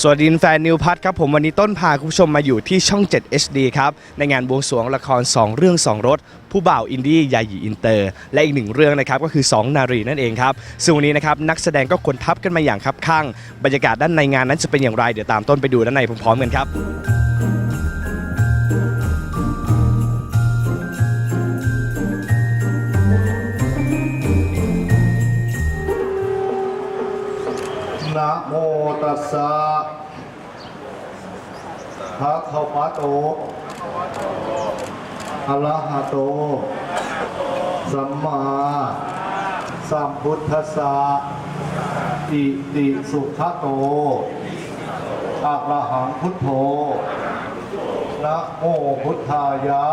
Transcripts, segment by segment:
สวัสดีแฟนนิวพัทครับผมวันนี้ต้นพาคุณผู้ชมมาอยู่ที่ช่อง 7 HD ครับในงานบวงสรวงละคร 2 เรื่อง 2 รถ ผู้บ่าวอินดี้ยาหยีอินเตอร์ และอีกหนึ่งเรื่องนะครับก็คือ 2 นารีนั่นเองครับซึ่งวันนี้นะครับนักแสดงก็คนทับกันมาอย่างคับข้างบรรยากาศด้านในงานนั้นจะเป็นอย่างไรเดี๋ยวตามต้นไปดูด้านในพร้อมๆกันครับ นะโมตัสสะภะคะวะโตอะระหะโต สัมมาสัมพุทธัสสะอิติสุขะโตอะระหังพุทโธนะโมพุทธายะ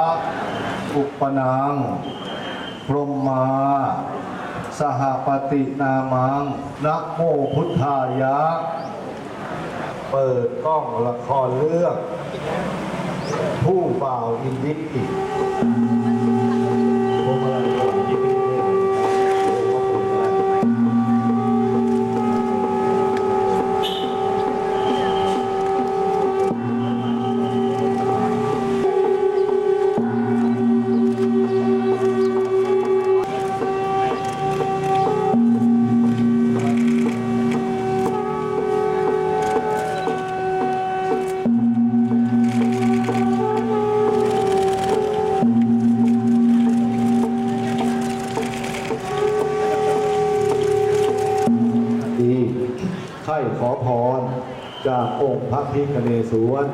อุปนัง พรหมา สหปฏินามังนะโมพุทธายะ เปิดกล้องละครเรื่อง ผู้บ่าวอินดิอีก ข้ขอพร จากองค์พระพิฆเนศวร